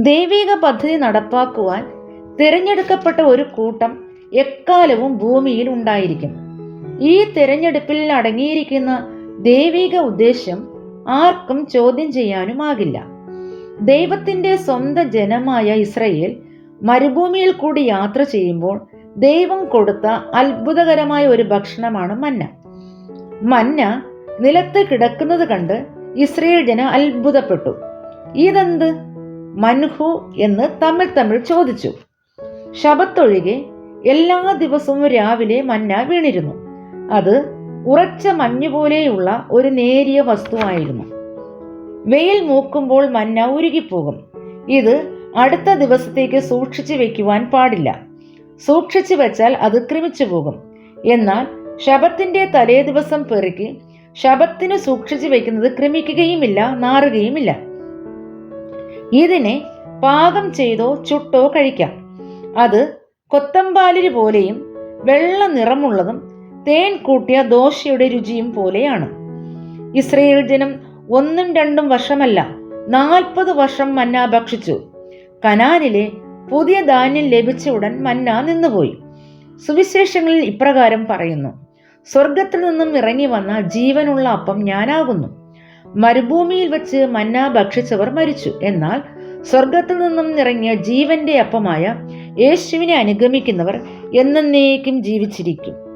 ദൈവിക പദ്ധതി നടപ്പാക്കുവാൻ തിരഞ്ഞെടുക്കപ്പെട്ട ഒരു കൂട്ടം എക്കാലവും ഭൂമിയിൽ ഉണ്ടായിരിക്കും. ഈ തിരഞ്ഞെടുപ്പിൽ അടങ്ങിയിരിക്കുന്ന ദൈവിക ഉദ്ദേശം ആർക്കും ചോദ്യം ചെയ്യാനുമാകില്ല. ദൈവത്തിന്റെ സ്വന്തം ജനമായ ഇസ്രയേൽ മരുഭൂമിയിൽ കൂടി യാത്ര ചെയ്യുമ്പോൾ ദൈവം കൊടുത്ത അത്ഭുതകരമായ ഒരു ഭക്ഷണമാണ് മന്ന. മന്ന നിലത്ത് കിടക്കുന്നത് കണ്ട് ഇസ്രയേൽ ജന അത്ഭുതപ്പെട്ടു. ഇതെന്ത്? മൻഹു എന്ന് തമ്മിൽ തമ്മിൽ ചോദിച്ചു. ശബത്തൊഴികെ എല്ലാ ദിവസവും രാവിലെ മഞ്ഞ വീണിരുന്നു. അത് ഉറച്ച മഞ്ഞുപോലെയുള്ള ഒരു നേരിയ വസ്തുവായിരുന്നു. വെയിൽ മൂക്കുമ്പോൾ മഞ്ഞ ഉരുകിപ്പോകും. ഇത് അടുത്ത ദിവസത്തേക്ക് സൂക്ഷിച്ചു വെക്കുവാൻ പാടില്ല. സൂക്ഷിച്ചു വെച്ചാൽ അത് ക്രമിച്ചു പോകും. എന്നാൽ ശബത്തിന്റെ തലേ ദിവസം പെറുക്കി ശബത്തിന് സൂക്ഷിച്ചു വെക്കുന്നത് ക്രമിക്കുകയുമില്ല നാറുകയുമില്ല. ഇതിനെ പാകം ചെയ്തോ ചുട്ടോ കഴിക്കാം. അത് കൊത്തമ്പാലിരി പോലെയും വെള്ള നിറമുള്ളതും തേൻ കൂട്ടിയ ദോശയുടെ രുചിയും പോലെയാണ്. ഇസ്രയേൽ ജനം ഒന്നും രണ്ടും വർഷമല്ല നാൽപ്പത് വർഷം മന്ന ഭക്ഷിച്ചു. കനാനിലെ പുതിയ ധാന്യം ലഭിച്ച ഉടൻ മന്ന നിന്നുപോയി. സുവിശേഷങ്ങളിൽ ഇപ്രകാരം പറയുന്നു സ്വർഗത്തിൽ നിന്നും ഇറങ്ങി വന്ന ജീവനുള്ള അപ്പം ഞാനാകുന്നു. മരുഭൂമിയിൽ വെച്ച് മന്ന ഭക്ഷിച്ചവർ മരിച്ചു. എന്നാൽ സ്വർഗത്തിൽ നിന്നും നിറങ്ങിയ ജീവന്റെ അപ്പമായ യേശുവിനെ അനുഗമിക്കുന്നവർ എന്നേക്കും ജീവിച്ചിരിക്കും.